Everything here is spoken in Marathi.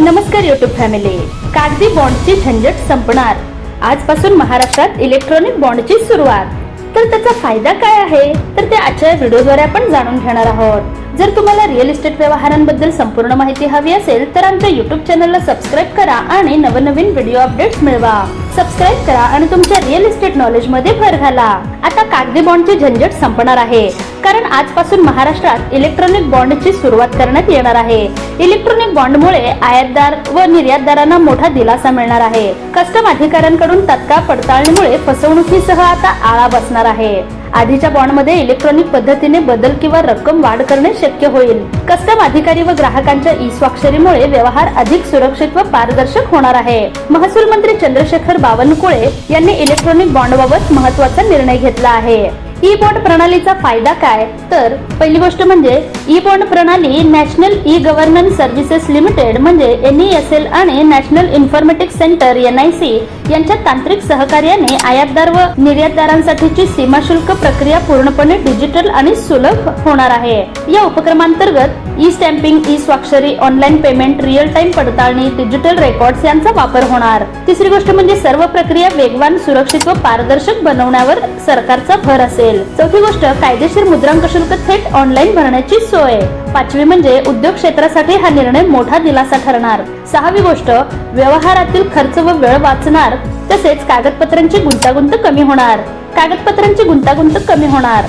नमस्कार युट्यूब फॅमिली कागदी बॉन्डची झंझट संपणार. आजपासून महाराष्ट्रात इलेक्ट्रॉनिक बॉन्डची सुरुवात. तर त्याचा फायदा काय आहे? तर ते आजच्या व्हिडिओद्वारे आपण जाणून घेणार आहोत. जर तुम्हाला रिअल इस्टेट व्यवहारांबद्दल संपूर्ण माहिती हवी असेल तर आमच्या युट्यूब चॅनलला सबस्क्राईब करा आणि नवनवीन व्हिडिओ अपडेट्स मिळवा. सबस्क्राईब करा आणि तुमच्या रिअल इस्टेट नॉलेजमध्ये भर घाला. आता कागदी बॉन्डची झंझट संपणार आहे. कारण आजपासून महाराष्ट्रात इलेक्ट्रॉनिक बॉन्डची सुरुवात करण्यात येणार आहे. इलेक्ट्रॉनिक बॉन्डमुळे आयातदार व निर्यातदारांना मोठा दिलासा मिळणार आहे. कस्टम अधिकाऱ्यांकडून तत्काळ पडताळणीमुळे फसवणुकीसह आता आळा बसणार आहे. आधीच्या बॉन्डमध्ये इलेक्ट्रॉनिक पद्धतीने बदल किंवा रक्कम वाढ करणे शक्य होईल. कस्टम अधिकारी व ग्राहकांच्या ई स्वाक्षरीमुळे व्यवहार अधिक सुरक्षित व पारदर्शक होणार आहे. महसूल मंत्री चंद्रशेखर बावनकुळे यांनी इलेक्ट्रॉनिक बॉन्डबाबत महत्त्वाचा निर्णय घेतला आहे. ई बॉन्ड प्रणालीचा फायदा काय? तर पहिली गोष्ट म्हणजे ई बॉन्ड प्रणाली national E governance services limited म्हणजे एन ई एस एल आणि national informatics centre N I C यांच्या तांत्रिक सहकार्याने आयातदार व निर्यातदारांसाठीची सीमा शुल्क प्रक्रिया पूर्णपणे डिजिटल आणि सुलभ होणार आहे. या उपक्रमांतर्गत ई स्टॅम्पिंग ई स्वाक्षरी ऑनलाईन पेमेंट रिअल टाइम पडताळणी डिजिटल रेकॉर्ड्स यांचा वापर होणार. तिसरी गोष्ट म्हणजे सर्व प्रक्रिया वेगवान सुरक्षित व पारदर्शक बनवण्यावर सरकारचा भर असेल. चौथी गोष्ट कायदेशीर मुद्रांक शुल्क थेट ऑनलाईन भरण्याची सोय. पाचवी म्हणजे उद्योग क्षेत्रासाठी हा निर्णय मोठा दिलासा ठरणार. सहावी गोष्ट व्यवहारातील खर्च व वेळ वाचणार. तसेच कागदपत्रांची गुंतागुंत कमी होणार. कागदपत्रांची गुंतागुंत कमी होणार.